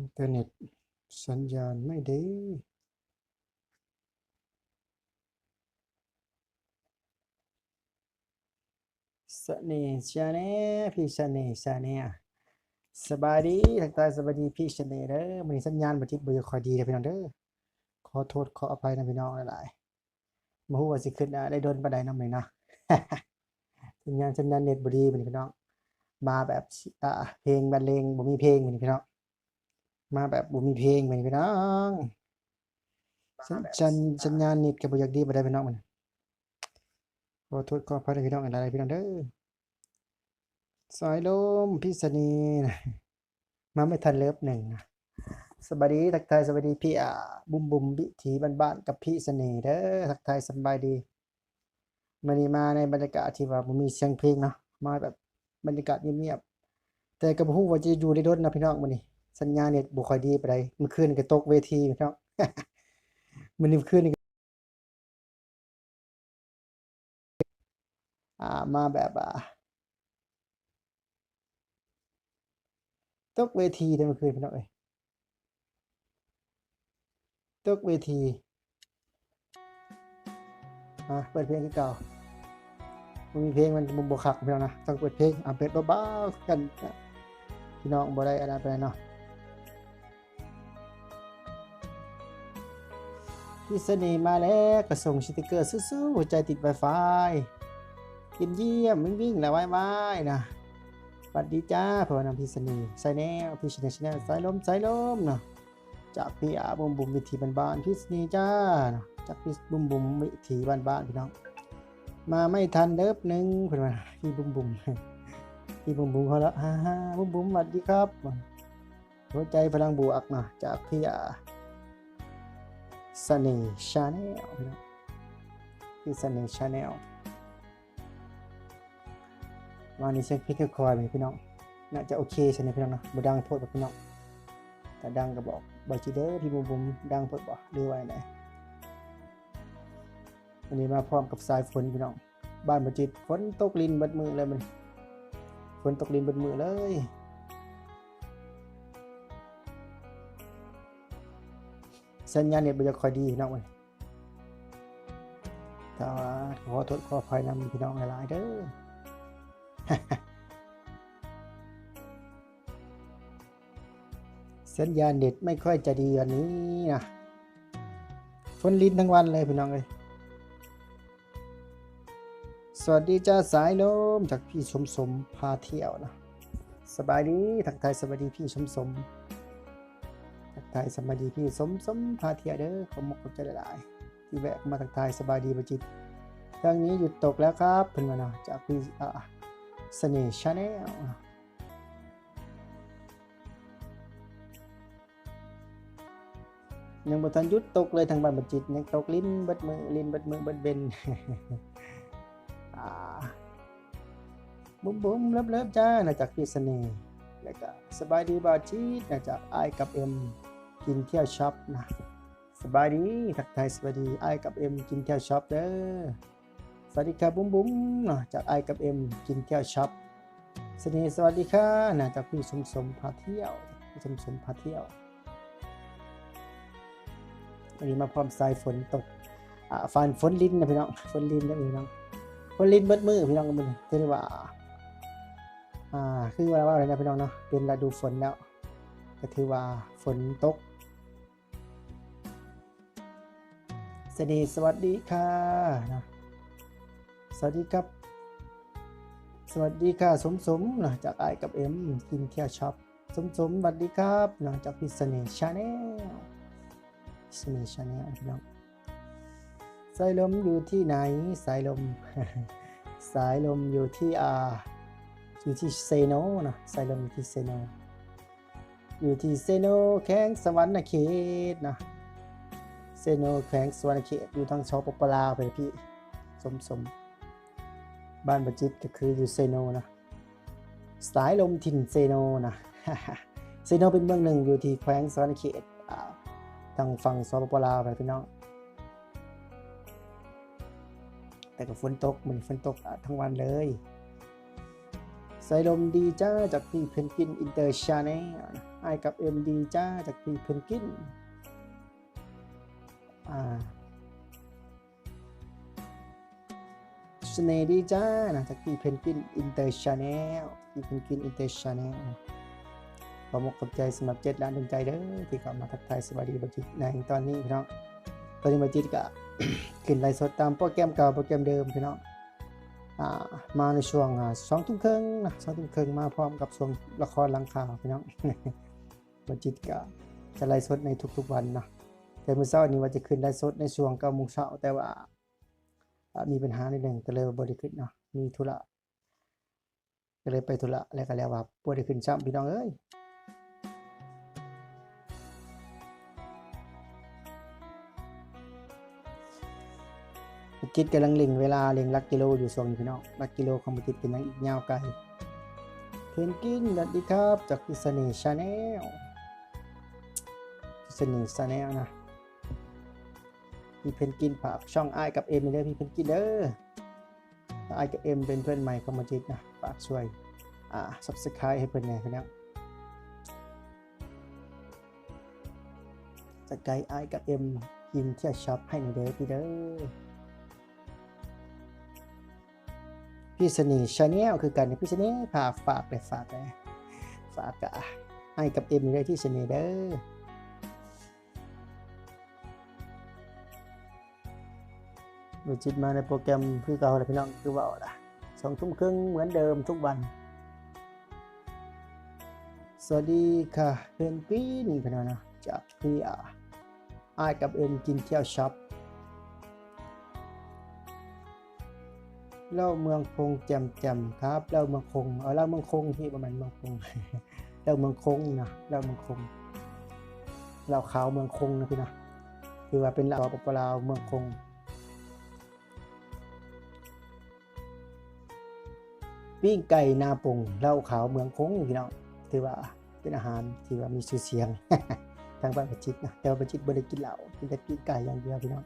อินเทอร์เน็ตสัญญาณไม่ดีเสน่ห์ชาแนลพี่เสน่ห์ชาแนลสบายดีทักทายสบายดีพี่เสน่ห์เด้อมันสัญญาณบัติดบ่ค่อยดีเด้อพี่น้องเด้อขอโทษขออภัยนะพี่น้องหลายๆบ่ฮู้ว่าสิขึ้นได้โดนปานใดนำเลยนะสัญญาณสัญญาณเน็ตบดีบัดนี้พี่น้องมาแบบอ่าเพลงบรรเลงบ่มีเพลงบัดนี้พี่น้อง มาแบบบ่มีเพลงบัดนี้พี่น้องสัญญาณสัญญาณเน็ตก็บ่อยากดีบ่ได้พี่น้องมันขอโทษขออภัยนะพี่น้องหลายๆพี่น้องเด้อสายลมพี่สนีนะมาไม่ทันเลิฟหนึ่งนะสวัสดีทักทายสวัสดีพี่อ่าบุมบุมวิถีบ้านๆกับพี่เสน่ห์เด้อทักทายสบายดีมันนี้มาในบรรยากาศที่ว่าบ่มีเสียงเพลงเนาะมาแบบบรรยากาศเงียบๆแต่ก็บ่ฮู้ว่าจะอยู่ได้โดนนะพี่น้องมื้อนี้ สัญญาเน็ตบ่ค่อยดีไปานใดมื่อคืนก็ตกเวทีพี่น้องมื้อนี้เมื่อคืนนี่อ่ามาแบบอ่าตกเวทีได้เมื่อคืนพี่น้องเอ้ยตกเวทีอะเปิดเพลงคือเก่ามันมีเพลงมันมุมบวคักพี่น้องนะต้องเปิดเพลงอะเปิดเบาๆกันพี่น้องบ่ได้อะไรไปเนาะ พี่เสน่ห์มาแล้วก็ส่งสติกเกอร์สู้ๆหัวใจติด Wi-Fi กินเยี่ยมวิ่งวิ่งๆแล้วไว้ๆนะสวัสดีจ้าพอนำพี่เสน่ห์สายแนวพี่ชนะชนะสายลมสายลมเนาะจากพี่อาบุมบุมวิถีบ้านๆพี่เสน่ห์จ้าเนาะจากพี่บุมบุมวิถีบ้านๆพี่น้องมาไม่ทันเดิบหนึ่งเพื่อนว่าพี่บุมบุมพี่บุมบุมเขาละฮ่าฮ่าบุมบุมสวัสดีครับหัวใจพลังบวกเนาะจากพี่อา เสน่ห์ชาแนลพี่น้อเสน่ห์ชาแนลวันนี้เช็คพิกคอยไปพี่น้อง น่าจะโอเคใช่ไหมพี่น้องนะบดังโพดบ่พี่น้อง แต่ดังก็บอกบอกจีเด้อพี่บุมบุมดังโพดบ่หรือว่าไหนวันนี้มาพร้อมกับสายฝนพี่น้อง บ้านบ่จิตฝนตกลินบิดมือเลยมันฝนตกลินบิดมือเลย สัญญาณเน็ตบ่จะค่อยดีพี่น้องเว้ยแต่ว่าขอโทษขออภัยนำพี่น้องหลายๆเด้อสัญญาณเน็ตไม่ค่อยจะดีวันนี้นะฝนลิ้นทั้งวันเลยพี่น้องเลยสวัสดีจ้าสายลมจากพี่สมสมพาเที่ยวนะ สบายดีทักทายสวัสดีพี่สมสม ทักทายสวัสดีพี่สมสมพาเทียเด้อขอมกขอบใจหลายๆที่แวะมาทักทายสบายดีประจิตทางนี้หยุดตกแล้วครับเพิ่นมาเนาะจากพี่อ่าเสน่ห์ชาแนลยังบทันยุดตกเลยทางบ้านบัจิตยังตกลิ้นบิดมือลิ้นบิดมือบิดเบนบุ้มบุ้มเลิฟเลิฟจ้านะจากพี่เสน่ห์แล้วก็สบายดีบาจิตนะจากไอกับเอ็ม กินเที่ยวช็อปนะสบายดีทักทายสบายดีไอกับเอ็มกินเที่ยวช็อปเด้อสวัสดีครับบุ้มบุ้มนะจากไอกับเอ็มกินเที่ยวช็อปสน่ห์สวัสดีค่ะนะจากพี่สมสมพาเที่ยวพี่สมสมพาเที่ยววันนี้มาพร้อมสายฝนตกอ่าฝานฝนลิ้นนะพี่น้องฝนลิ้นนะพี่น้องฝนลิ้นเบิดมือพี่น้องกันมือถือว่าอ่าคือว่าว่าอะไรนะพี่น้องเนาะเป็นฤดูฝนแล้วก็ถือว่าฝนตก สวัสดีสวัสดีค่ะนะสวัสดีครับ สวัสดีค่ะ สมสมนะจากไอกับเอ็มกินเที่ยวช็อปสมสมสวัสดีครับนะจากพิษเนชาแนลสเนชาแนลพี่น้องสายลมอยู่ที่ไหนสายลม สายลมอยู่ที่อ่าอยู่ที่เซโนนะสายลมอยู่ที่เซโนอยู่ที่เซโนแข้งสวรรค์เขตนะ เซโนแข้งสวรรค์เขตอยู่ทางชอปปลาวไปพี่สมสมบ้านบัจิตก็คืออยู่เซโนนะสายลมถิ่นเซโนนะเซโนเป็นเมืองหนึ่งอยู่ที่แขวงสวรรณเขตทางฝั่งสปปลาวไปพี่น้องแต่ก็ฝนตกเหมือนฝนตกทั้งวันเลยสายลมดีจ้าจากพี่เพนกินอินเตอร์ชาแนลไอกับเอ็มดีจ้าจากพี่เพนกิน อ่าสเนดีจ้านะจากพี่เพนกินอินเตอร์ชาแนลพี่เพนกินอินเตอร์ชาแนลขอมกขอบใจสำหรับเจ็ดล้านดวงใจเด้อที่กลับมาทักทายสวัสดีบัจิตในตอนนี้พี่น้องตอนนี้บัจิตก็ขึ้นไลฟ์สดตามโปรแกรมเก่าโปรแกรมเดิมพี่น้องอ่ามาในช่วงอ่าสองทุ่มครึ่งนะสองทุ่มครึ่งมาพร้อมกับช่วงละครลังข่าวพี่น้องบัจิตก็จะไลฟ์สดในทุกๆวันนะ แต่เมื่อเช้านี้ว่าจะขึ้นไลฟ์สดในช่วงเก้าโมงเช้าแต่ว่ามีปัญหาในหนึ่งก็เลยบริขึ้นเนาะมีธุระก็เลยไปธุระแล้วก็แล้วว่าบริขึ้นซ้ำพี่น้องเอ้ยจิตกำลังเล็งเวลาเล็งลักกิโลอยู่ส่วนพี่น้องลักกิโลของจิตเป็นยังอีกยาวไกลเพนกินสวัสดีครับ จากพิษณีชาแนลพิษณีชาแนลนะ พี่เพนกินฝากช่องไอายกับเอ็มเลยพี่เพนกินเด้อไอายกับเอ็มเป็นเพื่อนใหม่ของมาจิตนะฝากช่วยอ่าซับสไครต์ให้เพื่อนแน่พี่น้องจะไกด์ไอายกับเอ็มกินเที่ยวช็อปให้หน่อยเด้อพี่เด้อพี่สนีชาแนลคือกันพี่สนีฝากฝากไปฝากไปฝากกะให้กับเอ็มได้ที่สนีเด้อ ดูจิตมาในโปรแกรมคือเก่าเลยพี่น้องคือว่าล่ะสองทุ่มครึ่งเหมือนเดิมทุกวัน สวัสดีค่ะเพนกวินพี่น้องนะจากพี่อาไอายกับเอ็มกินเที่ยวช็อปเล่าเมืองคงแจ่มแจ่มครับเล่าเมืองคงเอาเล่าเมืองคงพี่ประมาณเมืองคงเล่าเมืองคงนะเล่าเมืองคงเล่าขาวเมืองคงนะพี่นะคือว่าเป็นเล่าปปลาวเมืองคง ปิ้งไก่นาปงเหล้าขาวเมืองคงพี่น้องถือว่าเป็นอาหารที่ว่ามีชื่อเสียงทางบ้านประจิตนะแต่ว่าประจิตบ่ได้กินเหล้ากินแต่ปิ้งไก่อย่างเดียวพี่น้อง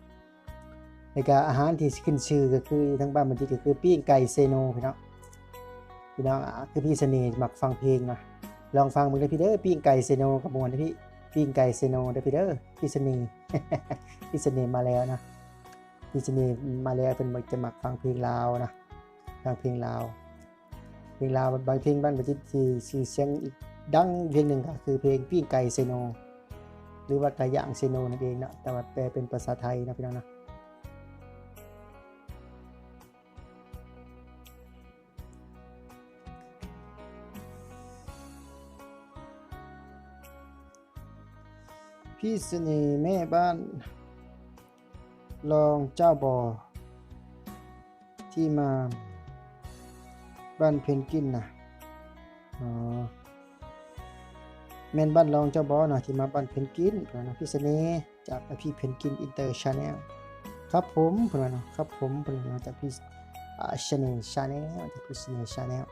ในการอาหารที่ขึ้นชื่อก็คือทั้งบ้านมันจิตก็คือปิ้งไก่เซโนพี่น้องพี่น้องอะคือพี่เสน่ห์มักฟังเพลงนะลองฟังมึงได้พี่เด้อปิ้งไก่เซโนกับมวนนะพี่ปิ้งไก่เซโนได้พี่เด้อพี่เสน่ห์พี่เสน่ห์มาแล้วนะพี่เสน่ห์มาแล้วเป็นมักจะมักฟังเพลงลาวนะฟังเพลงลาว ลงลาวบางเพลงบ้านมันจิตที่ชื่อเสียงอีกดังเพลงหนึ่งก็คือเพลงปิ้งไก่เซโน หรือว่าไก่ย่างเซโนนั่นเองนะแต่ว่าแปลเป็นภาษาไทยนะพี่น้องนะพี่เสน่ห์แม่บ้านรองเจ้าบอที่มา บ้านเพนกินนะอ๋อแม่นบ้านรองเจ้าบอสนะที่มาบ้านเพนกินเพิ่นว่านะพี่เสน่ห์จากพี่เพนกินอินเตอร์ชาแนลครับผมเพิ่นนะครับผมเพิ่นจากพี่อ่าเสน่ชาแนลจากพี่เสน่ห์ชาแนล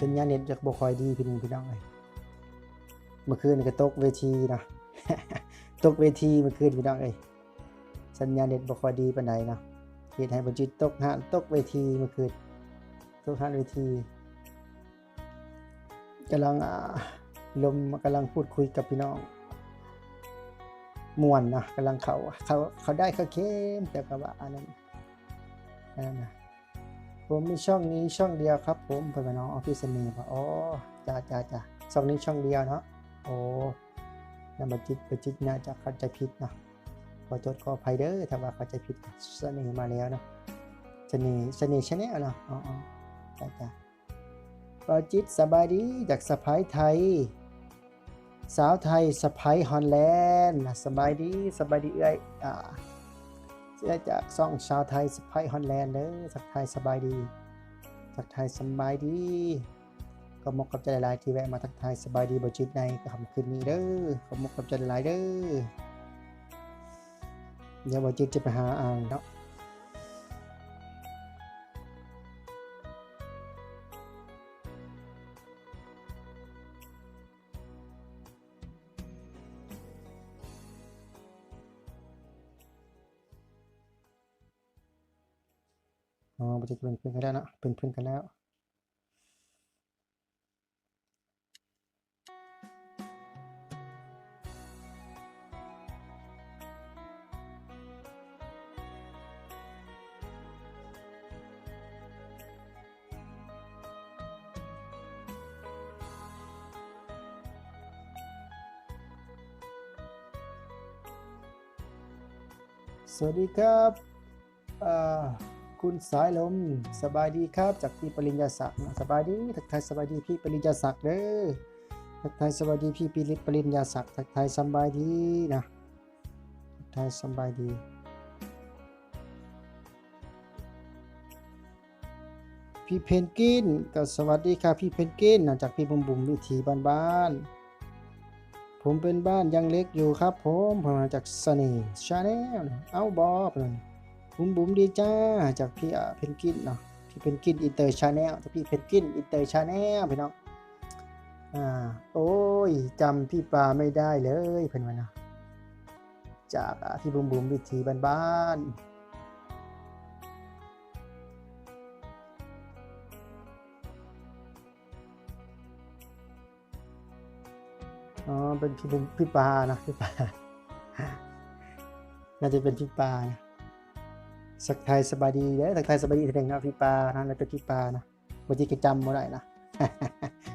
สัญญาณเน็ตจากบ่ค่อยดีพี่น้องพี่น้องเลยเมื่อคืนก็ตกเวทีนะตกเวทีเมื่อคืนพี่น้องเอ้ย สัญญาณเน็ตบ่ค่อยดีปานใดนะเหตุให้บ่จิตตกหานตกเวทีเมื่อคืนตกหานเวทีกำลังอ่าลมกำลังพูดคุยกับพี่น้องมวนนะกำลังเขาเขาเขาได้เขาเข้มแต่ก็ว่าอันนั้นอันนั้นนะผมมีช่องนี้ช่องเดียวครับ ผมเพื่อนน้องออฟฟิศเนย์อ๋อจ้าจ้าจ้าช่องนี้ช่องเดียวเนาะโอ้นั่นบัจิตบัจิตน่าจะเข้าใจผิดเนาะ อโทษขออภัยเด้อถ้าว่าเข้าใจผิดเสน่ห์มาแล้วเนาะเสน่ห์เสน่ห์ชาแนลเนาะอ๋อจ้าจ้าบัจิตสบายดีจากสะพายไทย สาวไทยสะพายฮอลแลนด์สบายดีสบายดีเอ้ยอ่าเสียจากซ่องชาวไทยสไปฮอนแลนด์เด้อสักไทยสบายดีสักไทยสบายดีก็มกกับใจหลายที่แวะมาทักทายสบายดีบ่จิตในคำคืนนี้เด้อก็มกกับใจหลายเด้อ เดี๋ยวบ่จิตจะไปหาอ่างเนาะอ๋อบ่จิตเป็นเพื่อนกันแล้วเนาะเป็นเพื่อนกันแล้ว สวัสดีครับคุณสายลมสบายดีครับจากพี่ปริญญาศักดิ์สบายดีทักทายสบายดีพี่ปริญญาศักดิ์เด้อทักทายสบายดีพี่ปิริปริญญาศักดิ์ทักทายสบายดีนะทักทายสบายดีพี่เพนกินก็สวัสดีครับพี่เพนกินจากพี่บุ๋มบุ๋มวิถีบ้านๆ ผมเป็นบ้านยังเล็กอยู่ครับ ผมผมมาจากเสน่ห์ชาแนลเอาบอเพิ่นบุ๋มบุ๋มดีจ้าจากพี่เพนกินเนาะพี่เพนกินอินเตอร์ชาแนลจากพี่เพนกินอินเตอร์ชาแนลพี่น้องอ่าโอ้ยจำพี่ปลาไม่ได้เลยเพิ่อนว่านะจากพี่บุ๋มบุ๋มวิถีบ้านๆ อ๋อ เป็นพี่พี่ปานะพี่ปลาน่าจะเป็นพี่ปลานะสักไทยสบายดีเด้อสักไทยสบายดีแสดงนะพี่ปลานะแล้วเป็นพี่ปลานะบางทีก็จำบ่ได้นะ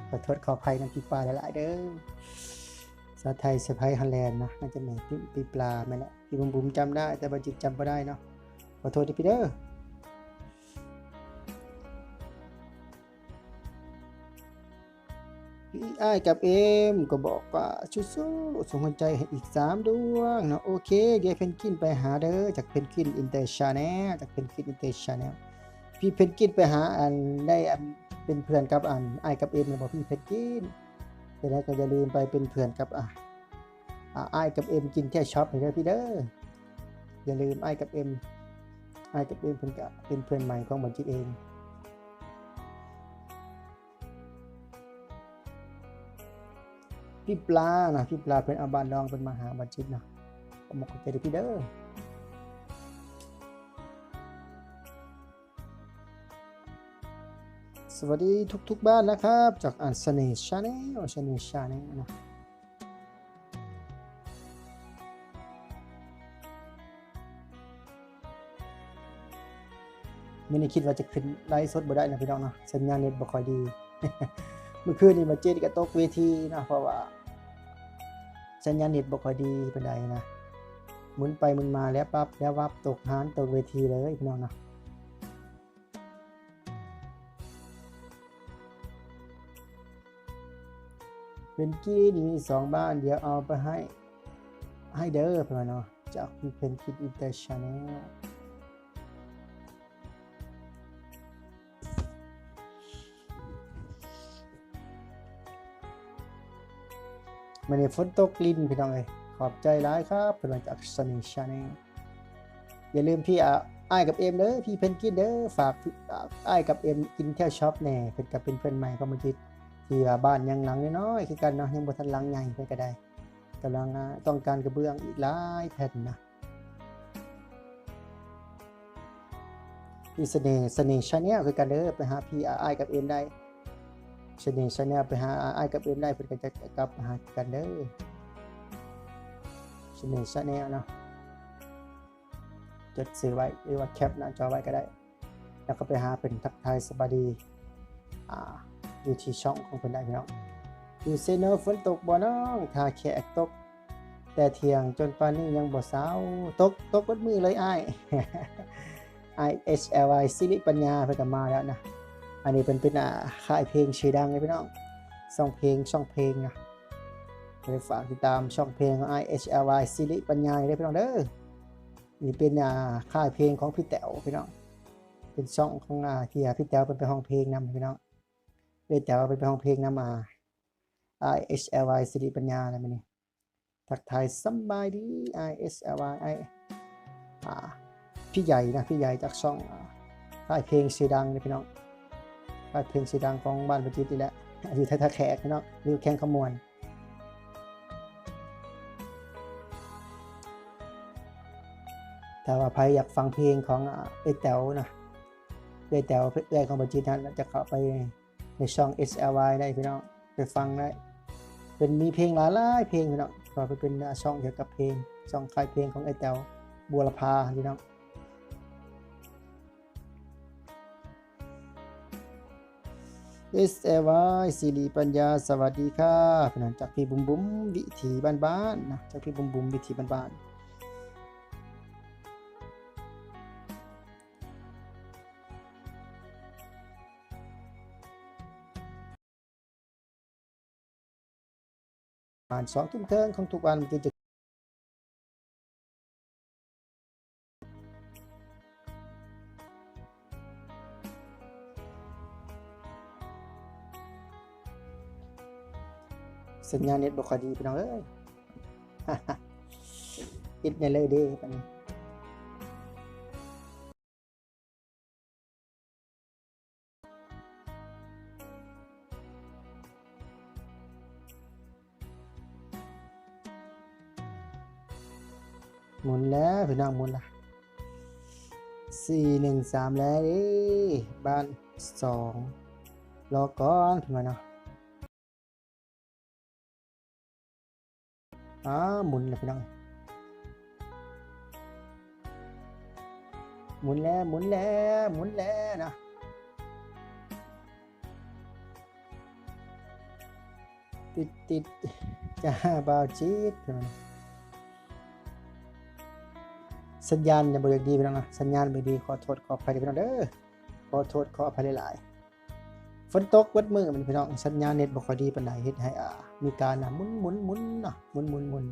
ขอโทษขออภัยนะพี่ปลาหลายๆเด้อสาไทยสะพายฮันแลนด์นะน่าจะเหมือนพี่พี่ปลาแม่นแหละพี่บุญบุ๋มจำได้แต่บางทีจำบ่ได้เนาะขอโทษด้วยพี่เด้อ อ้ายกับเอ็มก็บอกว่าชุดสู้ส่งหัวใจให้อีกสามดวงเนาะโอเคเดี๋ยวเพนกินไปหาเด้อจากเพนกินอินเตอร์ชาแนลจากเพนกินอินเตอร์ชาแนลพี่เพนกินไปหาอันได้อันเป็นเพื่อนกับอันอ้ายกับเอ็มนะบอกพี่เพนกินแต่แล้วก็อย่าลืมไปเป็นเพื่อนกับอะอ่าอ้ายกับเอ็มกินแค่ช็อปเด้อพี่เด้ออย่าลืมอ้ายกับเอ็มอ้ายกับเอ็มเพิ่นก็เป็นเพื่อนใหม่ของบัญจิตเอง พี่ปลานะพี่ปลาเป็นอาบานดองเป็นมหาบัญชิตนะก็มกใจดีพี่เด้อสวัสดีทุกๆบ้านนะครับ จากอันเสน่ชาแนลเสน่ชาแนลนะไม่ได้คิดว่าจะขึ้นไลฟ์สดบ่ได้นะพี่น้องเนาะสัญญาณเน็ตบ่ค่อยดี เมื่อคืนนี้มาเจอกับตกเวทีนะเพราะว่า สัญญาณเน็ตบ่ค่อยดีปานใดนะหมุนไปหมุนมาแล้วปั๊บแล้ววับตกหานตกเวทีเลยพี่น้องนะเป็นกี้นี่มีสองบ้านเดี๋ยวเอาไปให้ให้เด้อพี่น้องเนาะจากพี่เพนคิดอินเตอร์ชาแนล มันนี่ฝนตกลิ้นพี่น้องเอ้ยขอบใจร้ายครับเป็นมาจากสนิชาแนลอย่าลืมพี่อะอ้กับเอ็มเด้อพี่เพนกินเด้อฝากพี่อะอ้ายกับเอ็มกินแค่ยวช็อปแน่เพิ่อนก็เป็นเพื่อนใหม่ก็มาจิตที่ว่าบ้านยังหลังน้อยๆคือกันเนาะยังบ่ทันหลังใหญ่เพิ่อนก็ได้กำลังต้องการกระเบื้องอีกหลายแผ่นนะพี่เสน่ห์เสน่ห์ชาแนลคือกันเด้อไปหาพี่อะอ้กับเอ็มได้ ชนีชแนลไปหาไอ้กับเอ็มได้เพื่อนก็จะกลับมาหากันเด้อชนีชแนลเนาะจดซื้อไว้หรือว่าแคปหน้าจอไว้ก็ได้ แล้วก็ไปหาเป็นทักทายสบายดีอ่าอยู่ที่ช่องของเพื่อนได้พี่น้องอยู่เซโนอร์ฝนตกบ่น้องทาแขกตก แต่เที่ยงจนปานนี้ยังบ่เช้าตกตกบดมือเลยไอ้าย I H L I สิริปัญญาเพิ่อนก็มาแล้วนะ อันนี้เป็นเป็นอ่าค่ายเพลงชื่อดังเลยพี่น้องช่องเพลงช่องเพลงนะไปฝากติดตามช่องเพลงของ I H L Y สิริปัญญาเลยพี่น้องเด้อนี่เป็นอ่าค่ายเพลงของพี่แต๋วพี่น้องเป็นช่องของอ่าที่พี่แต๋วเป็นไปห้องเพลงนำพี่น้องเลยแต่ว่าเป็นไปห้องเพลงนำมา I H L Y สิริปัญญาอะไรมานี่ทักทายสบายดี I S L Y I อ่าพี่ใหญ่นะพี่ใหญ่จากช่องค่ายเพลงชื่อดังเลยพี่น้อง เพลงชื่อดังของบ้านประจิตนี่แหละอยู่ท่าแขกพี่น้องอยู่แข้งขมวนถ้าว่าใครอยากฟังเพลงของอ่าเอยแต๋วนะเอยแต๋วเอยของบัญชีนั้นจะเข้าไปในช่อง SLY ได้พี่น้องไปฟังได้เป็นมีเพลงหลายหลายเพลงพี่น้องก็ไปเป็นช่องเกี่ยวกับเพลงช่องคลายเพลงของไอยแต๋วบัวลพาพี่น้อง SLY สิริปัญญา สวัสดีค่ะพี่น้องจากพี่บุ๋มบุ๋มวิถีบ้านๆนะจากพี่บุ๋มบุ๋มวิถีบ้านๆผ่านสองทุ่มเทิงของทุกวันกิจ สัญญาเน็ตบ่ค่อยดีพี่น้องเอ้ยปิดในเลยเด้ปนนี้หมุนแล้วพี่น้องหมุนละสี่หนึ่งสามแล้วด้บ้านสองรอก่อนพี่น้องเนาะ อ้าหมุนแล้วพี่น้องหมุนแล้วหมุนแล้วหมุนแล้วนะติดติดจ้าบาวจีดสัญญาณจะบริดีไปแล้วนะสัญญาณไม่ดีขอโทษขออภัยด้วยพี่น้องเด้อขอโทษขออภัยหลายๆ ฝนตกวัดมือมันพี่น้องสัญญาณเน็ตบ่ค่อยดีปานใดเฮ็ดให้อ่ามีการอะหมุนหมุนหมุนเนาะหมุนหมุนหมุน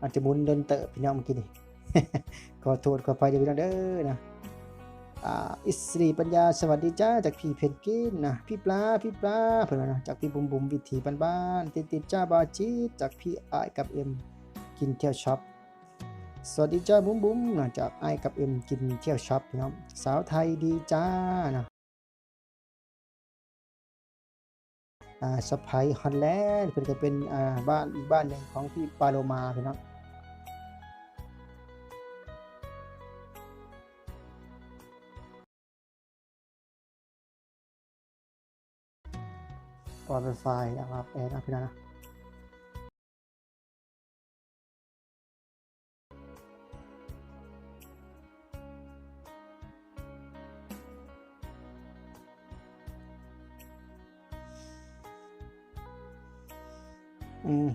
อาจจะหมุนเดินเตอะพี่น้องเมื่อกี้นี่ ขอโทษขออภัยด้วยพี่น้องเด้อนะอ่าอิสรีปัญญาสวัสดีจ้าจากพี่เพนกินนะพี่ปลาพี่ปลาเพื่อนว่านะจากพี่บุ๋มบุ๋มวิถีบ้านๆติดติดๆจ้าบาจีจากพี่ไอายกับเอ็มกินเที่ยวช็อป สวัสดีจ้าบุ๋มบุ๋มนะจากไอกับเอ็มกินเที่ยวช็อปพี่น้องสาวไทยดีจ้านะอ่าสไปฮอลแลนด์เพื่อนก็เป็นอ่าบ้านอีกบ้านหนึ่งของพี่ปาโลมาพี่น้องปลอดไฟนะครับแอร์นะพี่น้องนะ อืม